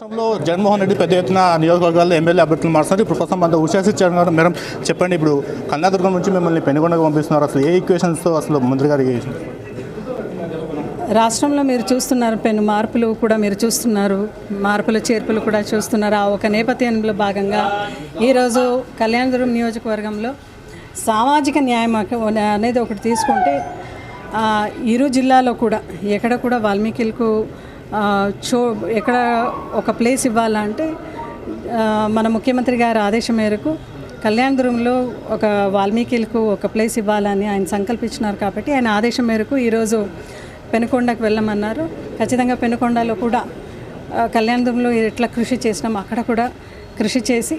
రాష్ట్రంలో జగన్మోహన్ రెడ్డి పెద్ద ఎత్తున నియోజకవర్గాల్లో ఎమ్మెల్యే అభ్యర్థులు మారుస్తున్నారు ఇప్పుడు ప్రస్తుతం అంతా ఉషాసి మేడం చెప్పండి. ఇప్పుడు కన్యాదుర్గం నుంచి మిమ్మల్ని పెనుగొండకు పంపిస్తున్నారు. అసలు ఏ ఈక్వేషన్స్తో అసలు మంత్రి గారికి రాష్ట్రంలో మీరు చూస్తున్నారు పెను మార్పులు కూడా మీరు చూస్తున్నారు. మార్పులు చేర్పులు కూడా చూస్తున్నారు. ఆ ఒక నేపథ్యంలో భాగంగా ఈరోజు కళ్యాణదుర్గం నియోజకవర్గంలో సామాజిక న్యాయం అనేది ఒకటి తీసుకుంటే ఇరు జిల్లాలో కూడా ఎక్కడ కూడా వాల్మీకిలకు చో ఎక్కడ ఒక ప్లేస్ ఇవ్వాలంటే మన ముఖ్యమంత్రి గారి ఆదేశం మేరకు కళ్యాణదుర్గంలో ఒక వాల్మీకిలకు ఒక ప్లేస్ ఇవ్వాలని ఆయన సంకల్పించినారు కాబట్టి ఆయన ఆదేశం మేరకు ఈరోజు పెనుకొండకు వెళ్ళమన్నారు. ఖచ్చితంగా పెనుకొండలో కూడా ఆ, ఎట్లా కృషి చేసినాం అక్కడ కూడా కృషి చేసి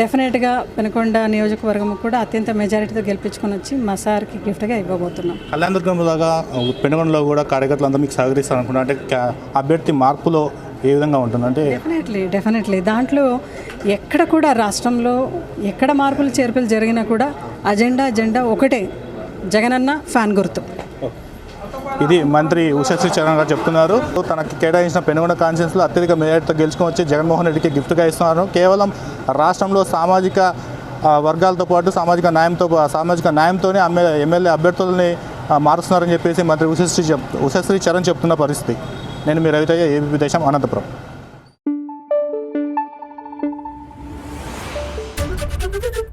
డెఫినెట్గా పెనుకొండ నియోజకవర్గం కూడా అత్యంత మెజారిటీతో గెలిపించుకొని వచ్చి మా సార్కి గిఫ్ట్గా ఇవ్వబోతున్నాం. కళ్యాణదుర్గం లాగా పెనుగొండలో కూడా కార్యకర్తలు అందరూ మీకు సహకరిస్తారు అనుకుంటున్నా అంటే అభ్యర్థి మార్పులో ఏ విధంగా ఉంటుంది అంటే డెఫినెట్లీ డెఫినెట్లీ. దాంట్లో ఎక్కడ కూడా రాష్ట్రంలో ఎక్కడ మార్పులు చేర్పులు జరిగినా కూడా అజెండా అజెండా ఒకటే. జగనన్న ఫ్యాన్ గుర్తు. ఇది మంత్రి ఉషశ్రీ చరణ్ గారు చెప్తున్నారు. తనకి కేటాయించిన పెనుగొండ కాన్స్టిట్యూన్స్లో అత్యధిక మేయర్తో గెలుచుకుని వచ్చి జగన్మోహన్ రెడ్డికి గిఫ్ట్గా ఇస్తున్నారు. కేవలం రాష్ట్రంలో సామాజిక వర్గాలతో పాటు సామాజిక న్యాయంతో సామాజిక న్యాయంతోనే ఎమ్మెల్యే అభ్యర్థులని మారుస్తున్నారని చెప్పేసి మంత్రి ఉషశ్రీ ఉషశ్రీ చరణ్ చెప్తున్న పరిస్థితి. నేను మీ రవితయ్య ఏబీపీ దేశం అనంతపురం. Thank you.